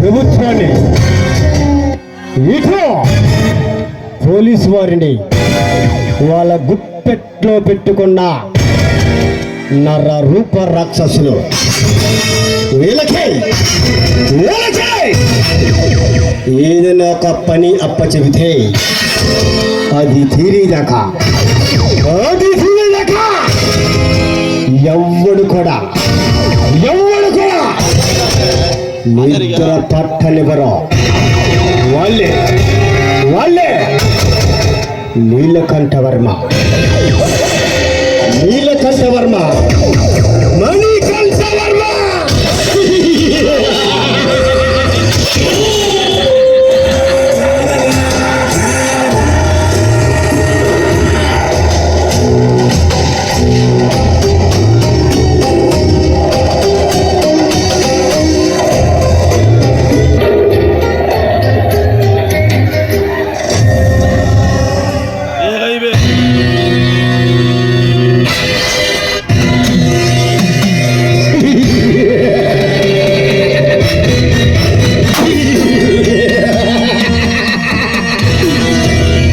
ప్రభుత్వాన్ని ఇటు పోలీస్ వారిని వాళ్ళ గుప్పెట్లో పెట్టుకున్న నర రూప రాక్షసులు. వీళ్ళకే వీళ్ళకే ఏదైనా ఒక పని అప్ప చెబితే అది తీరేదాకా అది తీరేదాకా కూడా ఎవ్వడు కూడా నిద్ర పట్టనివ్వరు వాళ్ళే వాళ్ళే. నీలకంఠ వర్మ నీలకంఠ వర్మ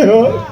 Eu,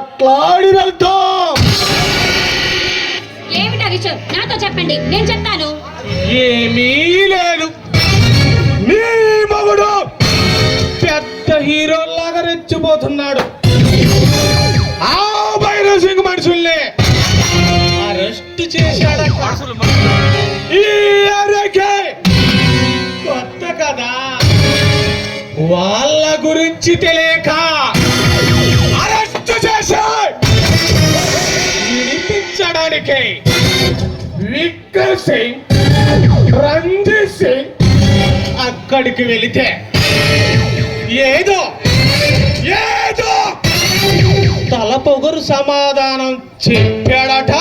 మాట్లాడి వెళ్తాం ఏమిటా విషయం? నాతో చెప్పండి. నేను చెప్తాను. ఏమీ లేదు. నీ మగుడు పెద్ద హీరోలాగా రెచ్చిపోతున్నాడు. ఆ భైరవ్ సింగ్ మనుషుల్ని అరెస్ట్ చేశాడ ఈ అరకే కొత్త కదా వాళ్ళ గురించి తెలియక సింగ్ రంజిత్ సింగ్ అక్కడికి వెళితే ఏదో ఏదో తల పొగరు సమాధానం చెప్పాడట.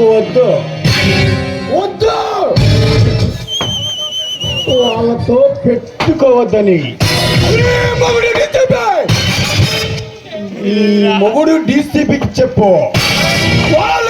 వద్దు. వాళ్ళతో పెట్టుకోవద్దని. ఈ మొగుడు డీసీపీ? డీసీపీకి చెప్పు. వాళ్ళు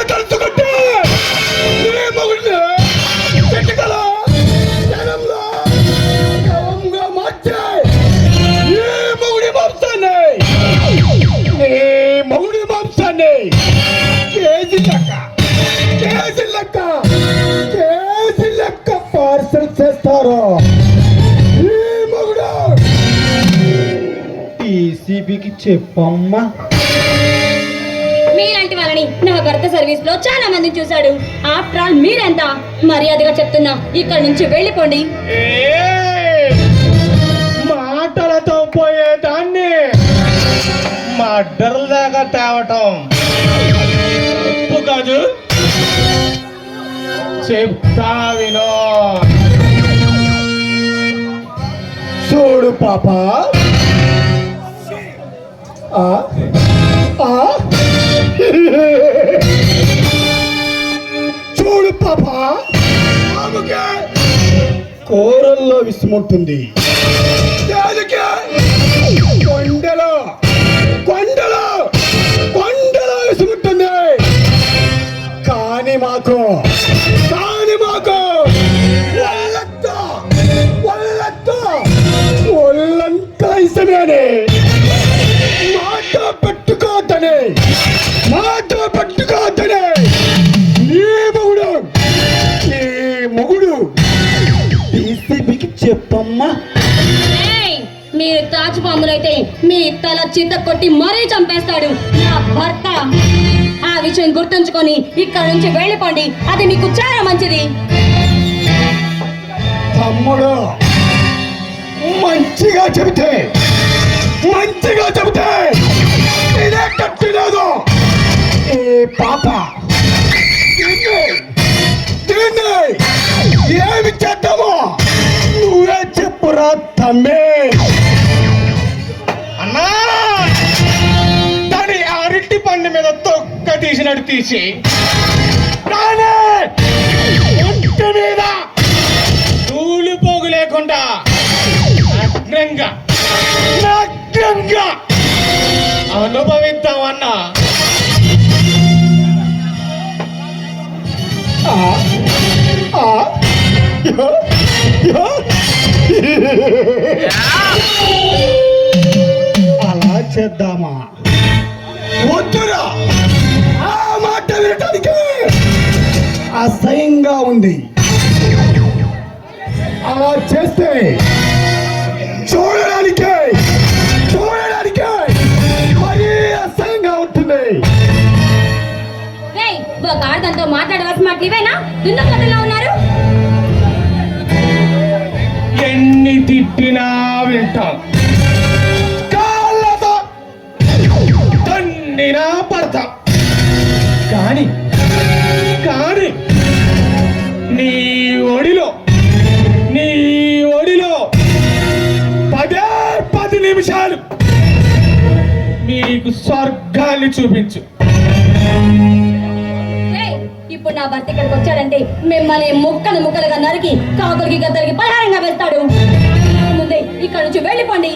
టీసీబీకి చెప్పమ్మా. మీలాంటి వాళ్ళని నా భర్త సర్వీస్లో చాలా మందిని చూశాడు. ఆఫ్టర్ ఆల్ మీరెంత మర్యాదగా చెప్తున్నా ఇక్కడ నుంచి వెళ్ళిపోండి! మాటలతో పోయేదాన్ని. మడ్డల దాకా తేవటం. కాదు. చెప్తా పాప? ఆ? ఆ? చూడు పాప. కూరల్లో విసుముంటుంది. కొండలో. కొండలో. కొండలో విసుముంటుంది. కానీ మాకు ఇసమేనే మాట పెట్టుకోవద్దని మాట పెట్టుకోవద్దని నీ మొగుడు? నీ మొగుడు? డీసీబీకి చెప్పమ్మా. ఏయ్! మీరు తాజు పాములైతే మీ తల చింత కొట్టి మరీ చంపేస్తాడు. నా భర్త. ఆ విషయం గుర్తుంచుకొని ఇక్కడ నుంచి వెళ్ళిపోండి. అది మీకు చాలా మంచిది. తమ్ముడు మంచిగా చెబితే మంచిగా చెబితే ఇదే కట్టిలేదు ఏ పాప దీన్ని ఏమి చేద్దామో నువ్వే చెప్పురా తమ్మే. అన్నా దాని అరటి పండు మీద తొక్క తీసినట్టు తీసి దాని ఒంటి మీద ధూళి పోగు లేకుండా నగ్నంగా నగ్నంగా అనుభవిద్దామన్నా. అలా చేద్దామా? వద్దురా. ఆ మాట వినటానికి అసహ్యంగా ఉంది. అలా చేస్తే ఏయ్! ఒక మాట్లాడవలసి మాట్లాడవలసిన మాటలు ఇవేనా? దున్నపోతుల్లో ఉన్నారు? ఎన్ని తిట్టినా వింటాం. కాళ్ళతో తన్నినా పడతాం. కానీ కానీ నీ ఒడిలో నీ ఒడిలో పదే పది నిమిషాలు మీకు స్వర్గాన్ని చూపించు. ఇప్పుడు నా భర్త ఇక్కడికి వచ్చాడంటే మిమ్మల్ని ముక్కలు ముక్కలుగా నరికి కాకులకి గద్దలకి పరిహారంగా వెళ్తాడు ముందే ఇక్కడ నుంచి వెళ్ళిపోండి.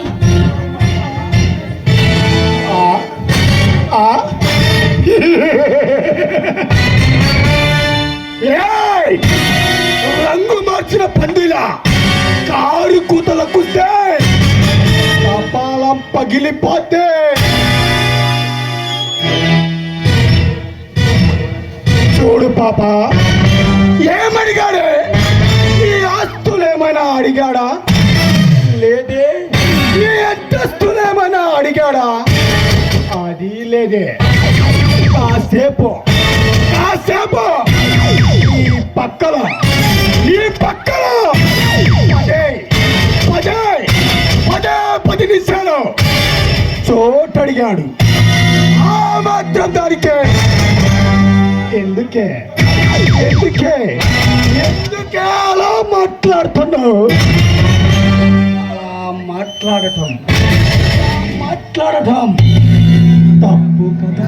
రంగు మార్చిన పందిలా కారు కూతలకు కుస్తే పగిలిపోతే చూడు పాప. ఏమడిగాడే? ఈ ఆస్తులు ఏమైనా అడిగాడా? లేదే ఈ అంతస్తులు ఏమైనా అడిగాడా? అది లేదే. కాసేపు కాసేపు. ఈ పక్కల నీ పక్కల. పదే పదే పదే పది నిమిషాలు. చోటడిగాడు. ఆ మాత్రం దానికే. ఎందుకే? ఎందుకే? ఎందుకే అలా మాట్లాడుతున్నావు? అలా మాట్లాడటం. మాట్లాడటం. తప్పు కదా.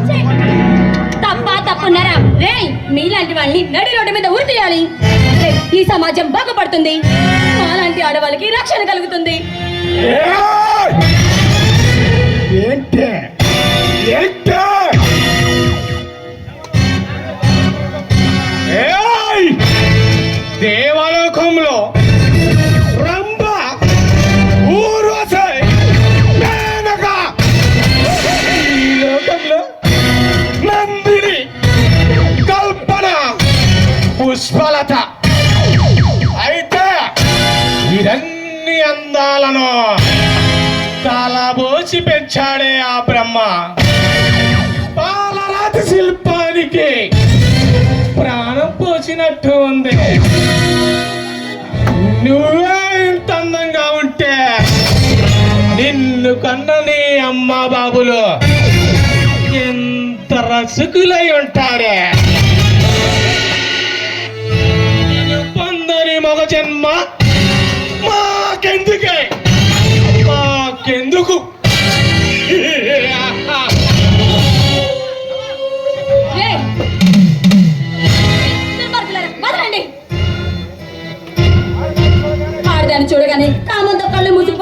తప్ప తప్పున్నారా? రే మీలాంటి వాళ్ళని నడి రోడ్డు మీద ఉరి తీయాలి ఈ సమాజం బాగుపడుతుంది. మాలాంటి ఆడవాళ్ళకి రక్షణ కలుగుతుంది. ఏంటి? తను చాలా పోచి పెంచాడే ఆ బ్రహ్మ. పాలరాతి శిల్పానికి ప్రాణం పోసినట్టు ఉంది. నువ్వే ఇంత అందంగా ఉంటే నిన్ను కన్న నీ అమ్మ బాబులు ఎంత రసుకులై ఉంటారే. పొందని మగ జన్మ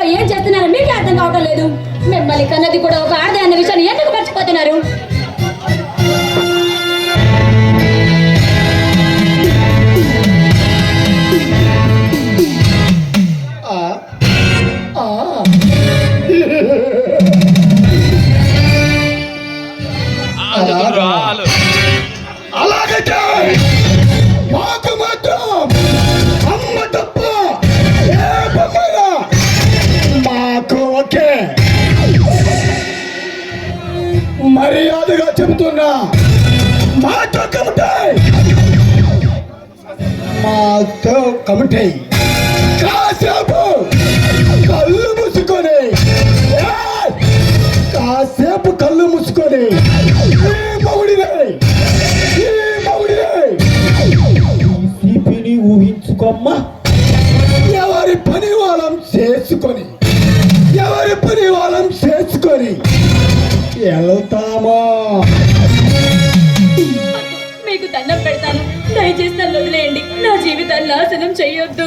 ఏం చేస్తున్నారో? మీకే అర్థం కావటం లేదు. మిమ్మల్ని కన్నది కూడా ఒక ఆడదే అన్న విషయాన్ని ఎందుకు మర్చిపోతున్నారు? ఊహించుకోమ్మా ఎవరి పని వాళ్ళం చేసుకొని ఎవరి పని వాళ్ళం చేసుకొని వెళ్తామో? మీకు దండం పెడతాను. దయచేసి నన్ను వదిలేయండి. నా జీవితాన్ని నాశనం చెయ్యొద్దు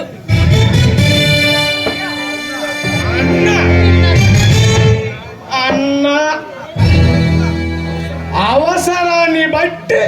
అన్న అన్న అవసరాన్ని బట్టి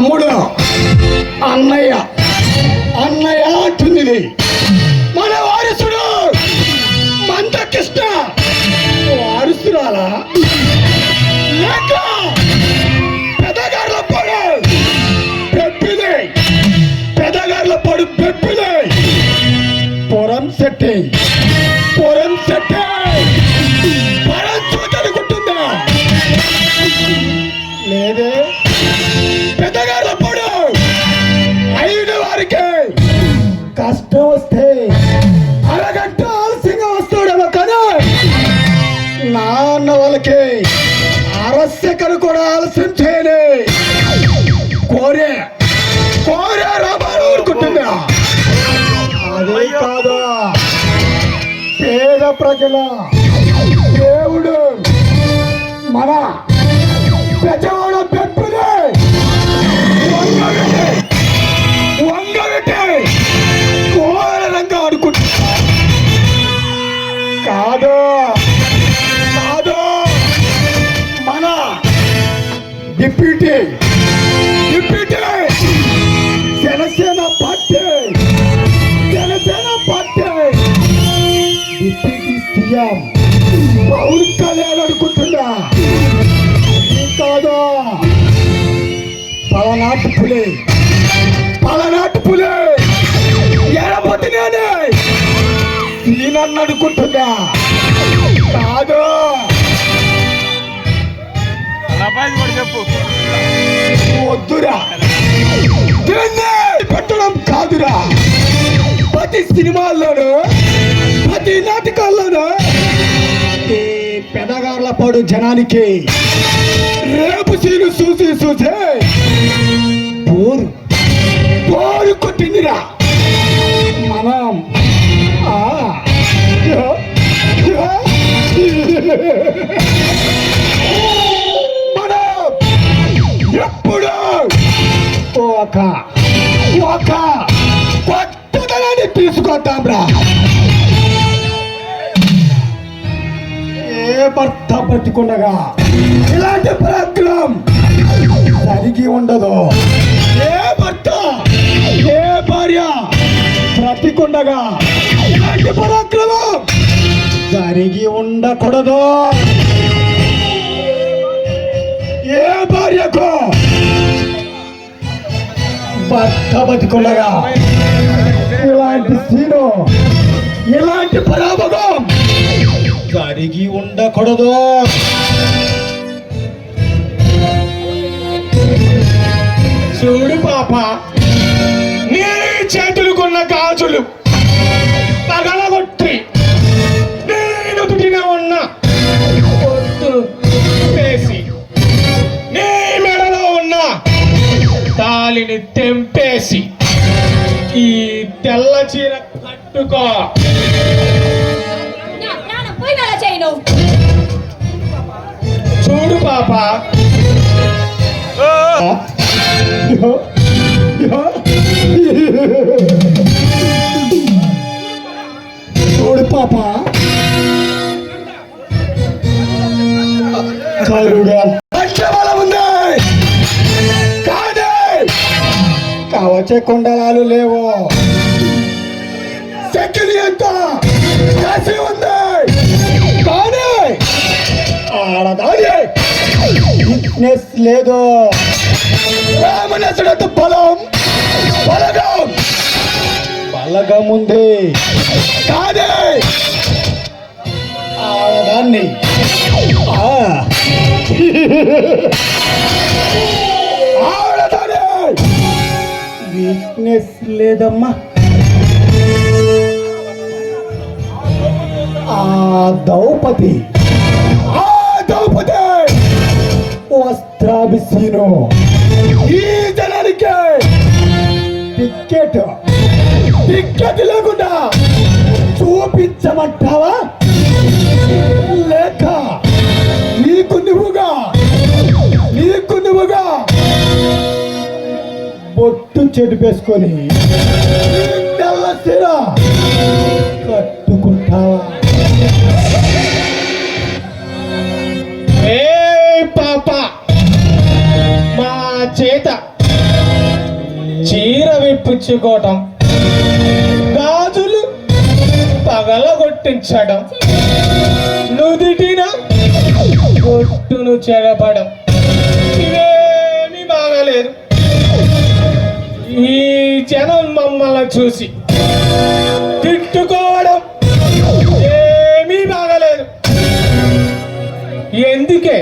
తమ్ముడు. అన్నయ్య. అన్నయ్య అంటుంది ఇది. మన వారసుడు. మందకృష్ణ. వారసురాలా? లేక పెదగారుల పొడు పెప్పిది పెదగారుల పొడు పెప్పిది పొరం సెట్టి. అరగంట ఆలస్యంగా వస్తాడేమో కానీ నాన్న వాళ్ళకి అరస్యకను కూడా ఆలస్యం చేయని. కోరే కోరే రాబారు ఊరుకుంటుందా అదే కాదు. పేద ప్రజల దేవుడు మన deputy deputy Janasena party Janasena party. Deputy CM Pawan Kalyan అనుకుంటున్నా. కాదా? పలనాటి పులే పలనాటి పులే. ఏడబోతున్నానే ఈయనన్ను అనుకుంటున్నా. వద్దురా. పెట్టడం కాదురా. ప్రతి సినిమాల్లోనూ ప్రతి నాటకాల్లోనూ ఈ పెదగార్ల పడు జనానికి రేపు సీను చూసి చూసే బోరు. బోరు కొట్టిందిరా. ఒక ఒక పట్టుదలని తీసుకొద్దాం రా ఏ భర్త పట్టుకుండగా ఇలాంటి ప్రోగ్రాం జరిగి ఉండదు. ఏ భర్త ఏ భార్య బ్రతికుండగా ఇలాంటి పరాక్రమం జరిగి ఉండకూడదు. ఏ భార్యకు భర్త బతికుండగా ఇలాంటి సీను ఇలాంటి పరాభవం జరిగి ఉండకూడదు. చూడు పాప తాలిని తెంపేసి ఈ తెల్ల చీర కట్టుకో. చూడు పాప. చూడు పాప. కరుగా. కవచ కుండలాలు లేవు. శక్తిని ఎంత కసి ఉంది. కానీ ఆడదాని ఫిట్నెస్ లేదు. రామనసుడంత బలం. బలగం. బలగం ఉంది. కానీ ఆడదాన్ని ఆ. వీక్నెస్ లేదమ్మా ఆ ద్రౌపది ఆ ద్రౌపది! వస్త్రాభిసీను ఈ జనానికి టికెట్ టికెట్ లేకుండా చూపించమంటావా? బొట్టు చెడిపేసుకొని ఈ కట్టుకుంటావా? ఏ పాప! మా చేత చీర విప్పించుకోవటం గాజులు పగలగొట్టించడం నుదిటిన కొట్టును చెడపడం ఈ జనం మమ్మల్ని చూసి తిట్టుకోవడం ఏమీ బాగలేదు. ఎందుకే?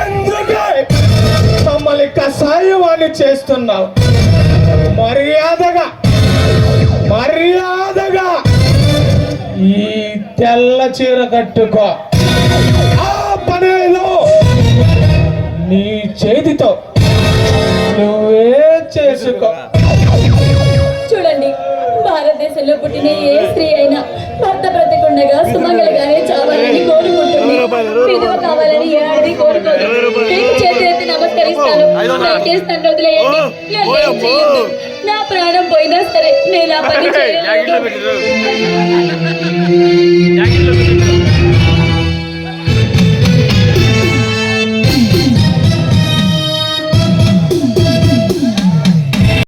ఎందుకే? మమ్మల్ని కషాయవాణి చేస్తున్నావు. మర్యాదగా మర్యాదగా ఈ తెల్ల చీర కట్టుకో. ఆ పనేదో నీ చేతితో చేసుకో చూడండి భారతదేశంలో పుట్టిన ఏ స్త్రీ అయినా భర్త బ్రతికుండగా సుమంగళగానే చావాలని కోరుకుంటుంది. విధవ కావాలని ఏడాది కోరుకోదు. మీకు చేతులెత్తి నమస్కరిస్తాను. దయచేసి నన్ను వదిలేయండి నన్ను ఏం చేయొద్దు. నా ప్రాణం పోయినా సరే నేను ఆ పని చేయలేదు